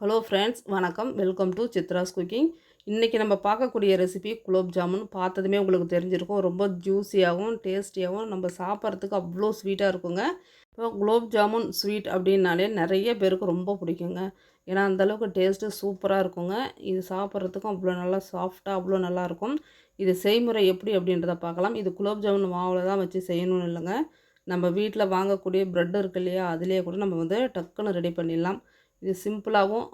Hello friends வணக்கம். Welcome to Chitra's cooking இன்றைக்கி நம்ம பார்க்கக்கூடிய ரெசிபி குலோப் ஜாமுன். பார்த்ததுமே உங்களுக்கு தெரிஞ்சிருக்கும். ரொம்ப ஜூஸியாகவும் டேஸ்டியாகவும் நம்ம சாப்பிட்றதுக்கு அவ்வளோ ஸ்வீட்டாக இருக்குங்க. இப்போ குலோப் ஜாமுன் ஸ்வீட் அப்படின்னாலே நிறைய பேருக்கு ரொம்ப பிடிக்குங்க. ஏன்னா அந்தளவுக்கு டேஸ்ட்டு சூப்பராக இருக்குங்க. இது சாப்பிட்றதுக்கும் அவ்வளோ நல்லா சாஃப்டாக அவ்வளோ நல்லாயிருக்கும் இது செய்முறை எப்படி அப்படின்றத பார்க்கலாம். இது குலோப் ஜாமுன் மாவில் தான் வச்சு செய்யணும்னு இல்லைங்க. நம்ம வீட்டில் வாங்கக்கூடிய ப்ரெட் இருக்கு இல்லையா அதுலேயே கூட நம்ம வந்து டக்குன்னு ரெடி பண்ணிடலாம். இது சிம்பிளாகவும்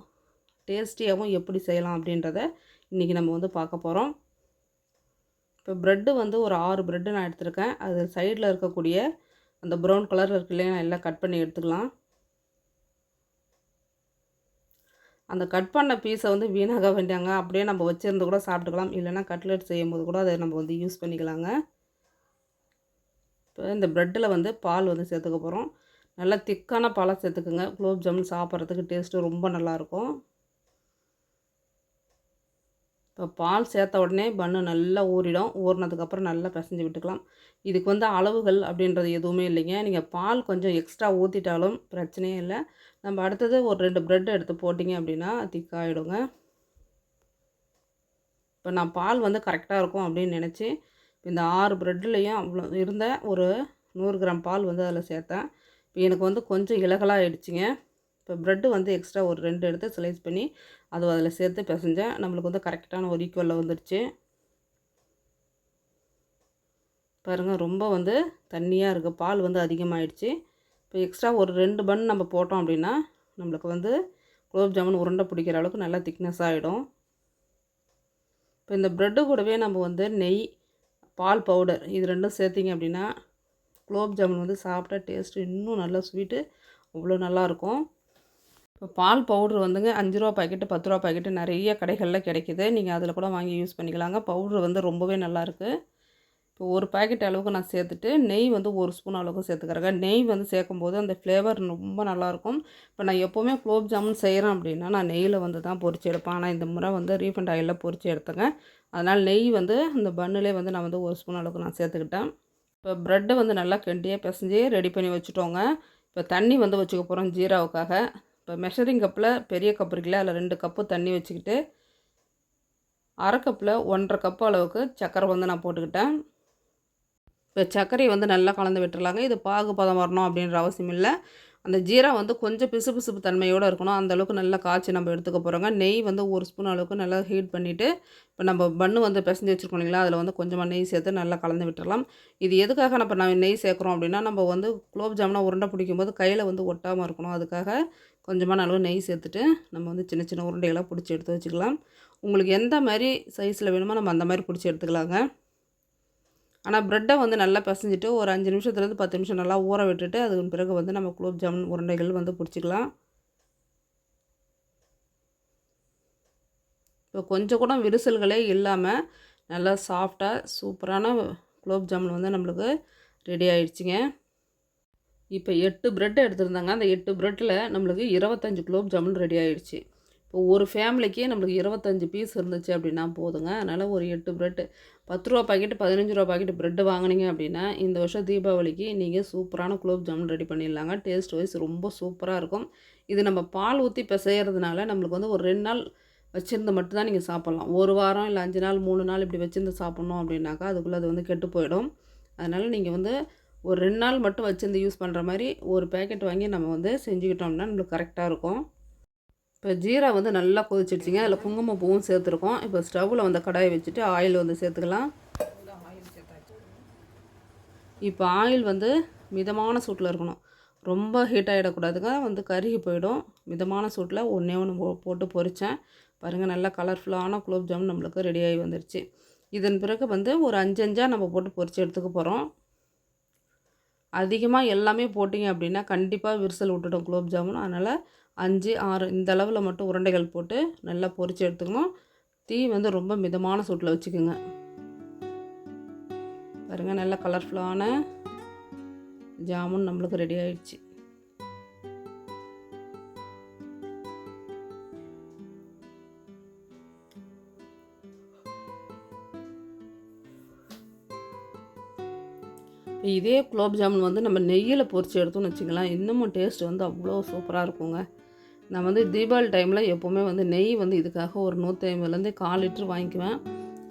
டேஸ்டியாகவும் எப்படி செய்யலாம் அப்படின்றத இன்றைக்கி நம்ம வந்து பார்க்க போகிறோம் இப்போ ப்ரெட்டு வந்து ஒரு ஆறு ப்ரெட்டு நான் எடுத்திருக்கேன். அது சைடில் இருக்கக்கூடிய அந்த ப்ரௌன் கலர் இருக்கு இல்லையா நான் எல்லாம் கட் பண்ணி எடுத்துக்கலாம். அந்த கட் பண்ண பீஸை வந்து வீணாக வேண்டியாங்க அப்படியே நம்ம வச்சுருந்து கூட சாப்பிட்டுக்கலாம். இல்லைனா கட்லெட் செய்யும் போது கூட அதை நம்ம வந்து யூஸ் பண்ணிக்கலாங்க. இப்போ இந்த ப்ரெட்டில் வந்து பால் வந்து சேர்த்துக்க போகிறோம் நல்லா திக்கான பழம் சேர்த்துக்குங்க. குலோப் ஜாமுன் சாப்பிட்றதுக்கு டேஸ்ட்டு ரொம்ப நல்லாயிருக்கும். இப்போ பால் சேர்த்த உடனே பன்னு நல்லா ஊறிடும். ஊறினதுக்கப்புறம் நல்லா பிசைஞ்சு விட்டுக்கலாம். இதுக்கு வந்து அளவுகள் அப்படின்றது எதுவுமே இல்லைங்க. நீங்கள் பால் கொஞ்சம் எக்ஸ்ட்ரா ஊற்றிட்டாலும் பிரச்சனையே இல்லை. நம்ம அடுத்தது ஒரு ரெண்டு ப்ரெட் எடுத்து போட்டிங்க அப்படின்னா திக்காயிடுங்க. இப்போ நான் பால் வந்து கரெக்டாக இருக்கும் அப்படின்னு நினச்சி இந்த ஆறு ப்ரெட்லேயும் அவ்வளோ இருந்த ஒரு நூறு கிராம் பால் வந்து அதில் சேர்த்தேன். இப்போ எனக்கு வந்து கொஞ்சம் இலகலாக ஆகிடுச்சிங்க இப்போ ப்ரெட்டு வந்து எக்ஸ்ட்ரா ஒரு ரெண்டு எடுத்து ஸ்லைஸ் பண்ணி அது அதில் சேர்த்து பிசைஞ்சேன். நம்மளுக்கு வந்து கரெக்டான ஒரு ஈக்குவலில் வந்துடுச்சு பாருங்கள் ரொம்ப வந்து தண்ணியாக இருக்குது பால் வந்து அதிகமாகிடுச்சு இப்போ எக்ஸ்ட்ரா ஒரு ரெண்டு பன் நம்ம போட்டோம் அப்படின்னா நம்மளுக்கு வந்து குலோப் ஜாமுன் உருண்டை பிடிக்கிற அளவுக்கு நல்லா திக்னஸ் ஆகிடும் இப்போ இந்த ப்ரெட்டு கூடவே நம்ம வந்து நெய் பால் பவுடர் இது ரெண்டும் சேர்த்திங்க அப்படின்னா குலோப் ஜாமுன் வந்து சாப்பிட்டா டேஸ்ட்டு இன்னும் நல்லா ஸ்வீட்டு அவ்வளோ நல்லாயிருக்கும் இப்போ பால் பவுட்ரு வந்துங்க அஞ்சு ரூபா பாக்கெட்டு பத்து ரூபா பாக்கெட்டு நிறைய கடைகளில் கிடைக்கிது. நீங்கள் அதில் கூட வாங்கி யூஸ் பண்ணிக்கலாங்க. பவுட்ரு வந்து ரொம்பவே நல்லாயிருக்கு இப்போ ஒரு பாக்கெட் அளவுக்கு நான் சேர்த்துட்டு நெய் வந்து ஒரு ஸ்பூன் அளவுக்கு சேர்த்துக்கிறேங்க. நெய் வந்து சேர்க்கும்போது அந்த ஃப்ளேவர் ரொம்ப நல்லாயிருக்கும் இப்போ நான் எப்போவுமே குலோப் ஜாமுன் செய்கிறேன் அப்படின்னா நான் நெய்யில் வந்து தான் பொறிச்சு எடுப்பேன். ஆனால் இந்த முறை வந்து ரீஃபண்ட் ஆயிலில் பொறிச்சு எடுத்தேங்க. அதனால் நெய் வந்து அந்த பன்னுலேயே வந்து நான் வந்து ஒரு ஸ்பூன் அளவுக்கு நான் சேர்த்துக்கிட்டேன். இப்போ ப்ரெட்டை வந்து நல்லா கெண்டியாக பிசைஞ்சு ரெடி பண்ணி வச்சுட்டோங்க. இப்போ தண்ணி வந்து வச்சுக்க போகிறோம் ஜீராவுக்காக. இப்போ மெஷரிங் கப்பில் பெரிய கப் இருக்குல்ல அதில் ரெண்டு கப்பு தண்ணி வச்சுக்கிட்டு அரை கப்பில் ஒன்றரை கப்பு அளவுக்கு சர்க்கரை வந்து நான் போட்டுக்கிட்டேன். இப்போ சர்க்கரையை வந்து நல்லா கலந்து விட்டுறலாங்க. இது பாகு பதம் வரணும் அப்படின்ற அவசியம் இல்லை. அந்த ஜீரா வந்து கொஞ்சம் பிசுபிசுப்பு தன்மையோடு இருக்கணும். அந்தளவுக்கு நல்லா காய்ச்சி நம்ம எடுத்துக்க போகிறோங்க நெய் வந்து ஒரு ஸ்பூன் அளவுக்கு நல்லா ஹீட் பண்ணிவிட்டு இப்போ நம்ம பண்ணு வந்து பிசைஞ்சு வச்சுருக்கோம் இல்லைங்களா? அதில் வந்து கொஞ்சமாக நெய் சேர்த்து நல்லா கலந்து விட்டுறலாம். இது எதுக்காக நம்ம நான் நெய் சேர்க்குறோம் அப்படின்னா நம்ம வந்து குலோப் ஜாமுனா உருண்டை பிடிக்கும்போது கையில் வந்து ஒட்டாமல் இருக்கணும். அதுக்காக கொஞ்சமாக அளவு நெய் சேர்த்துட்டு நம்ம வந்து சின்ன சின்ன உருண்டைகளாக பிடிச்சி எடுத்து வச்சுக்கலாம். உங்களுக்கு எந்த மாதிரி சைஸில் வேணுமோ நம்ம அந்த மாதிரி பிடிச்சி எடுத்துக்கலாங்க. ஆனால் ப்ரெட்டை வந்து நல்லா பிசைஞ்சிட்டு ஒரு அஞ்சு நிமிஷத்துலேருந்து பத்து நிமிஷம் நல்லா ஊற விட்டுட்டு அதுக்கு பிறகு வந்து நம்ம குலோப் ஜாமுன் உருண்டைகள் வந்து பிடிச்சிக்கலாம். இப்போ கொஞ்சம் கூட விரிசல்களே இல்லாமல் நல்லா சாஃப்டாக சூப்பரான குலோப் ஜாமுன் வந்து நம்மளுக்கு ரெடி ஆயிடுச்சுங்க. இப்போ எட்டு ப்ரெட் எடுத்துருந்தாங்க. அந்த எட்டு ப்ரெட்டில் நம்மளுக்கு இருபத்தஞ்சி குலோப் ஜாமுன் ரெடி ஆயிடுச்சு. இப்போ ஒரு ஃபேமிலிக்கே நம்மளுக்கு இருபத்தஞ்சி பீஸ் இருந்துச்சு அப்படின்னா போதுங்க. அதனால் ஒரு எட்டு ப்ரெட்டு பத்து ரூபா பாக்கெட்டு பதினஞ்சு ரூபா பாக்கெட்டு ப்ரெட்டு வாங்கினீங்க அப்படின்னா இந்த வருஷம் தீபாவளிக்கு நீங்கள் சூப்பரான குலோப் ஜாமுன் ரெடி பண்ணிடலாங்க. டேஸ்ட் வைஸ் ரொம்ப சூப்பராக இருக்கும். இது நம்ம பால் ஊற்றி இப்போ செய்கிறதுனால நம்மளுக்கு வந்து ஒரு ரெண்டு நாள் வச்சுருந்து மட்டும்தான் நீங்கள் சாப்பிட்லாம். ஒரு வாரம் இல்லை அஞ்சு நாள் மூணு நாள் இப்படி வச்சுருந்து சாப்பிட்ணும் அப்படின்னாக்கா அதுக்குள்ளே அது வந்து கெட்டு போயிடும். அதனால் நீங்கள் வந்து ஒரு ரெண்டு நாள் மட்டும் வச்சுருந்து யூஸ் பண்ணுற மாதிரி ஒரு பேக்கெட் வாங்கி நம்ம வந்து செஞ்சுக்கிட்டோம்னா நம்மளுக்கு கரெக்டாக இருக்கும். இப்போ ஜீரா வந்து நல்லா கொதிச்சிடுச்சிங்க அதில் குங்குமப்பூவும் சேர்த்துருக்கோம். இப்போ ஸ்டவ்வில் வந்து கடாயை வச்சுட்டு ஆயில் வந்து சேர்த்துக்கலாம். இப்போ ஆயில் வந்து மிதமான சூட்டில் இருக்கணும். ரொம்ப ஹீட் ஆகிடக்கூடாதுங்க. வந்து கருகி போயிடும். மிதமான சூட்டில் ஒன்றே ஒன்று போட்டு பொரித்தேன் பாருங்கள் நல்லா கலர்ஃபுல்லான குலோப் ஜாமுன் நம்மளுக்கு ரெடியாகி வந்துருச்சு. இதன் பிறகு வந்து ஒரு அஞ்சு அஞ்சாக நம்ம போட்டு பொரித்து எடுத்துக்க போகிறோம் அதிகமாக எல்லாமே போட்டிங்க அப்படின்னா கண்டிப்பாக விரிசல் விட்டுடும் குலோப் ஜாமுன். அதனால் அஞ்சு ஆறு இந்த அளவில் மட்டும் உருண்டைகள் போட்டு நல்லா பொரித்து எடுத்துக்கணும். தீ வந்து ரொம்ப மிதமான சூட்டில் வச்சுக்கோங்க. பாருங்கள் நல்லா கலர்ஃபுல்லான ஜாமுன் நம்மளுக்கு ரெடி ஆயிடுச்சு. இதே குலோப் ஜாமுன் வந்து நம்ம நெய்யில் பொரித்து எடுத்தோம்னு வச்சுக்கலாம் இன்னமும் டேஸ்ட் வந்து அவ்வளோ சூப்பராக இருக்குங்க. நான் வந்து தீபாவளி டைமில் எப்போவுமே வந்து நெய் வந்து இதுக்காக ஒரு நூற்றி ஐம்பதுலேருந்து கால் லிட்ரு வாங்கிக்குவேன்.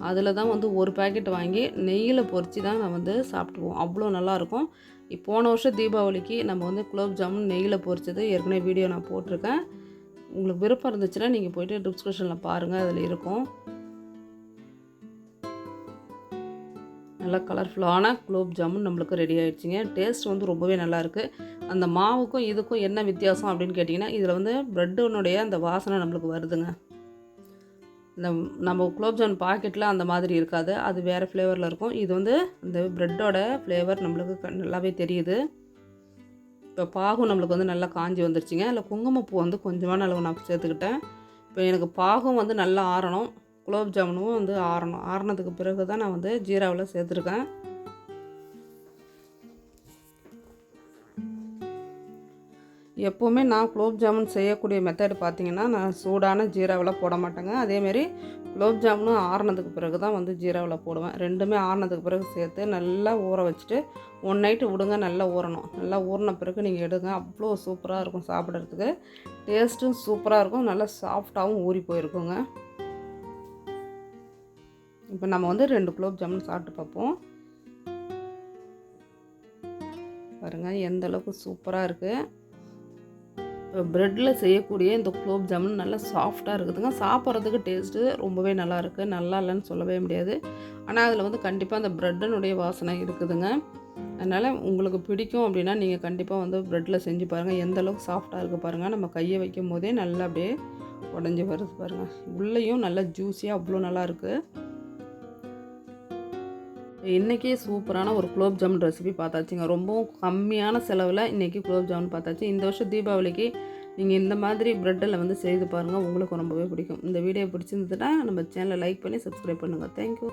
அதில் தான் வந்து ஒரு பேக்கெட் வாங்கி நெய்யில் பொரித்து தான் நான் வந்து சாப்பிடுவோம் அவ்வளோ நல்லாயிருக்கும். போன வருஷம் தீபாவளிக்கு நம்ம வந்து குலோப் ஜாமுன் நெய்யில் பொரிச்சது ஏற்கனவே வீடியோ நான் போட்டிருக்கேன். உங்களுக்கு விருப்பம் இருந்துச்சுன்னா நீங்கள் போயிட்டு டிஸ்கிரிப்ஷனில் பாருங்கள் அதில் இருக்கும். நல்லா கலர்ஃபுல்லான குலோப் ஜாமுன் நம்மளுக்கு ரெடி ஆகிடுச்சிங்க டேஸ்ட் வந்து ரொம்பவே நல்லாயிருக்கு அந்த மாவுக்கும் இதுக்கும் என்ன வித்தியாசம் அப்படின்னு கேட்டிங்கன்னா இதில் வந்து ப்ரெட்டுனுடைய அந்த வாசனை நம்மளுக்கு வருதுங்க. இந்த நம்ம குலோப் ஜாமுன் பாக்கெட்டில் அந்த மாதிரி இருக்காது. அது வேறு ஃப்ளேவரில் இருக்கும். இது வந்து இந்த ப்ரெட்டோட ஃப்ளேவர் நம்மளுக்கு க- நல்லாவே தெரியுது. இப்போ பாகும் நம்மளுக்கு வந்து நல்லா காஞ்சி வந்துருச்சுங்க. இல்லை குங்குமப்பூ வந்து கொஞ்சமான அளவு நான் சேர்த்துக்கிட்டேன். இப்போ எனக்கு பாகும் வந்து நல்லா ஆறணும். குலோப் ஜாமுனும் வந்து ஆறணும். ஆறினதுக்கு பிறகு தான் நான் வந்து ஜீராவில் சேர்த்துருக்கேன். எப்போவுமே நான் குலோப் ஜாமுன் செய்யக்கூடிய மெத்தட் பார்த்தீங்கன்னா நான் சூடான ஜீராவில் போட மாட்டேங்க. அதேமாரி குலோப் ஜாமுனும் ஆறினதுக்கு பிறகு தான் வந்து ஜீராவில் போடுவேன். ரெண்டுமே ஆறினதுக்கு பிறகு சேர்த்து நல்லா ஊற வச்சுட்டு ஒன் நைட்டு விடுங்க நல்லா ஊறணும். நல்லா ஊறின பிறகு நீங்கள் எடுங்க. அவ்வளோ சூப்பராக இருக்கும் சாப்பிட்றதுக்கு. டேஸ்ட்டும் சூப்பராக இருக்கும். நல்லா சாஃப்டாகவும் ஊறி போயிருக்குங்க. இப்போ நம்ம வந்து ரெண்டு குலோப் ஜாமுன் சாப்பிட்டு பார்ப்போம். பாருங்கள் எந்த அளவுக்கு சூப்பராக இருக்குது ப்ரெட்டில் செய்யக்கூடிய இந்த குலோப் ஜாமுன் நல்லா சாஃப்டாக இருக்குதுங்க. சாப்பிட்றதுக்கு டேஸ்ட்டு ரொம்பவே நல்லா இருக்குது நல்லா இல்லைன்னு சொல்லவே முடியாது. ஆனால் அதில் வந்து கண்டிப்பாக அந்த ப்ரெட்டினுடைய வாசனை இருக்குதுங்க. அதனால் உங்களுக்கு பிடிக்கும் அப்படின்னா நீங்கள் கண்டிப்பாக வந்து ப்ரெட்டில் செஞ்சு பாருங்கள் எந்த அளவுக்கு சாஃப்டாக இருக்குது பாருங்கள் நம்ம கையை வைக்கும் போதே நல்லா அப்படியே உடஞ்சி வருது பாருங்கள் உள்ளேயும் நல்லா ஜூஸியாக அவ்வளோ நல்லா இருக்குது இன்றைக்கே சூப்பரான ஒரு குலோப் ஜாமுன் ரெசிபி பார்த்தாச்சுங்க. ரொம்பவும் கம்மியான செலவில் இன்றைக்கி குலோப் ஜாமுன் பார்த்தாச்சு. இந்த வருஷம் தீபாவளிக்கு நீங்கள் இந்த மாதிரி ப்ரெட்டில் வந்து செய்து பாருங்கள் உங்களுக்கு ரொம்பவே பிடிக்கும். இந்த வீடியோ பிடிச்சிருந்ததுன்னா நம்ம சேனலை லைக் பண்ணி சப்ஸ்கிரைப் பண்ணுங்கள் தேங்க்யூ